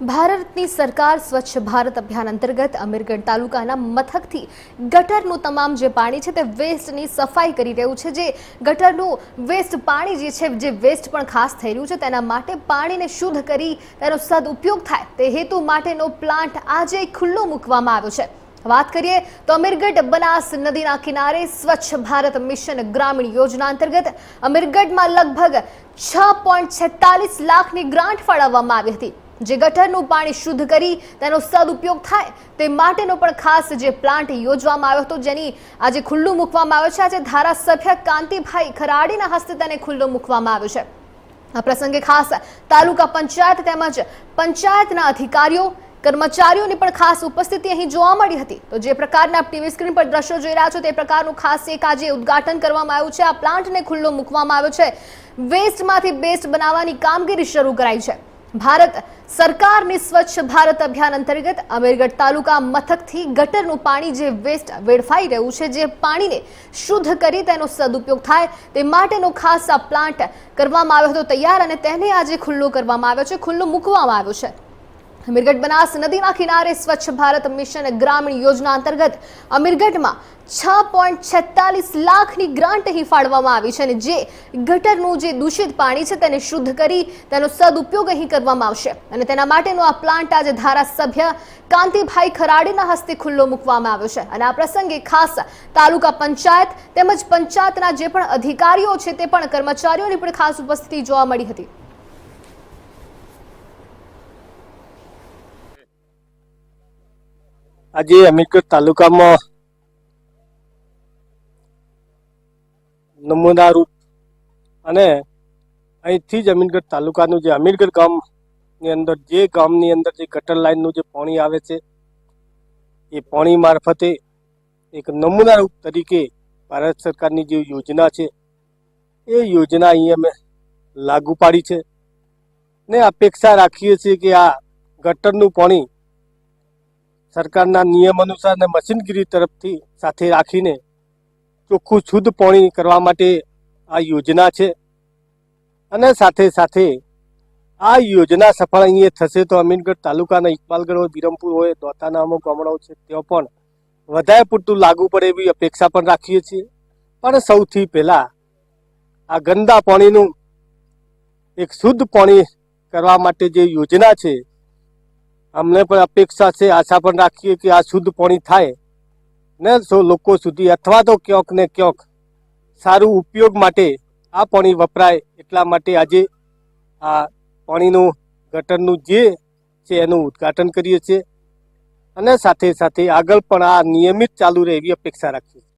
ભારતની સરકાર સ્વચ્છ ભારત અભિયાન અંતર્ગત અમીરગઢ તાલુકાના મથકથી ગટરનું તમામ જે પાણી છે તે વેસ્ટની સફાઈ કરી રહ્યું છે. જે ગટરનું વેસ્ટ પાણી જે છે, જે વેસ્ટ પણ ખાસ થઈ રહ્યું છે, તેના માટે પાણીને શુદ્ધ કરી તેનો સદઉપયોગ થાય તે હેતુ માટેનો પ્લાન્ટ આજે ખુલ્લો મૂકવામાં આવ્યો છે. વાત કરીએ તો અમીરગઢ બનાસ નદીના કિનારે સ્વચ્છ ભારત મિશન ગ્રામીણ યોજના અંતર્ગત અમીરગઢમાં લગભગ છ પોઈન્ટ છેતાલીસ લાખની ગ્રાન્ટ ફાળવવામાં આવી હતી. જે ગટરનું પાણી શુદ્ધ કરી તેનો સદુપયોગ થાય તે માટેનો પણ ખાસ જે પ્લાન્ટ યોજવામાં આવ્યો હતો, જેની આજે ખુલ્લું મૂકવામાં આવ્યો છે. આજે ધારાસભ્ય કાંતિભાઈ ખરાડીના હસ્તે તેને ખુલ્લો મૂકવામાં આવ્યો છે. આ પ્રસંગે ખાસ તાલુકા પંચાયત તેમજ પંચાયતના અધિકારીઓ, કર્મચારીઓની પણ ખાસ ઉપસ્થિતિ અહીં જોવા મળી હતી. તો જે પ્રકારના ટીવી સ્ક્રીન પર દ્રશ્યો જોઈ રહ્યા છો તે પ્રકારનું ખાસ એક આજે ઉદ્ઘાટન કરવામાં આવ્યું છે. આ પ્લાન્ટને ખુલ્લો મૂકવામાં આવ્યો છે. વેસ્ટમાંથી બેસ્ટ બનાવવાની કામગીરી શરૂ કરાઈ છે. ભારત સરકારની સ્વચ્છ ભારત અભિયાન અંતર્ગત અમીરગઢ તાલુકા મથકથી ગટરનું પાણી જે વેસ્ટ વેડફાઈ રહ્યું છે, જે પાણીને શુદ્ધ કરી તેનો સદુપયોગ થાય તે માટેનો ખાસ પ્લાન્ટ કરવામાં આવ્યો હતો તૈયાર અને તેને આજે ખુલ્લો કરવામાં આવ્યો છે, ખુલ્લો મૂકવામાં આવ્યો છે. અમીરગઢ બનાસ નદીના કિનારે સ્વચ્છ ભારત મિશન ગ્રામીણ યોજના અંતર્ગત અમીરગઢમાં છ પોઈન્ટ છેતાલીસ લાખની ગ્રાન્ટ ફાળવામાં આવી છે અને જે ગટરનું જે દૂષિત પાણી છે તેને શુદ્ધ કરી તેનો સદુપયોગ અહીં કરવામાં આવશે. અને તેના માટેનો આ પ્લાન્ટ આજે ધારાસભ્ય કાંતિભાઈ ખરાડીના હસ્તે ખુલ્લો મૂકવામાં આવ્યો છે. અને આ પ્રસંગે ખાસ તાલુકા પંચાયત તેમજ પંચાયતના જે પણ અધિકારીઓ છે તે પણ કર્મચારીઓની પણ ખાસ ઉપસ્થિતિ જોવા મળી હતી. આજે અમીરકોટ તાલુકામાં નમૂના રૂપ અને અહીંથી જ અમીરગઢ તાલુકાનું જે અમીરગઢ ગામની અંદર જે ગામની અંદર જે ગટર લાઇનનું જે પાણી આવે છે, એ પાણી મારફતે એક નમૂના રૂપ તરીકે ભારત સરકારની જે યોજના છે, એ યોજના અહીં અમે લાગુ પાડી છે ને અપેક્ષા રાખીએ છીએ કે આ ગટરનું પાણી સરકારના નિયમ અનુસાર અને મશીનગીરી તરફથી સાથે રાખીને ચોખ્ખું શુદ્ધ પાણી કરવા માટે આ યોજના છે. અને સાથે સાથે આ યોજના સફળ અહીંયા થશે તો અમીનગઢ તાલુકાના ઇકબાલગઢ હોય બિરમપુર હોય, દોતાના અમુક ગામડાઓ છે, ત્યાં પણ વધારે પૂરતું લાગુ પડે એવી અપેક્ષા પણ રાખીએ છીએ. પણ સૌથી પહેલાં આ ગંદા પાણીનું એક શુદ્ધ પાણી કરવા માટે જે યોજના છે અમને પણ અપેક્ષા છે, આશા પણ રાખીએ કે આ શુદ્ધ પાણી થાય. ને સો લોકો સુધી, અથવા તો ક્યાંક ને ક્યાંક સારું ઉપયોગ માટે આ પાણી વપરાય. એટલા માટે આજે આ પાણીનું ગટરનું જે છે, એનું ઉદ્ઘાટન કરીએ છીએ. અને સાથે સાથે આગળ પણ આ નિયમિત ચાલુ રહે એવી અપેક્ષા રાખીએ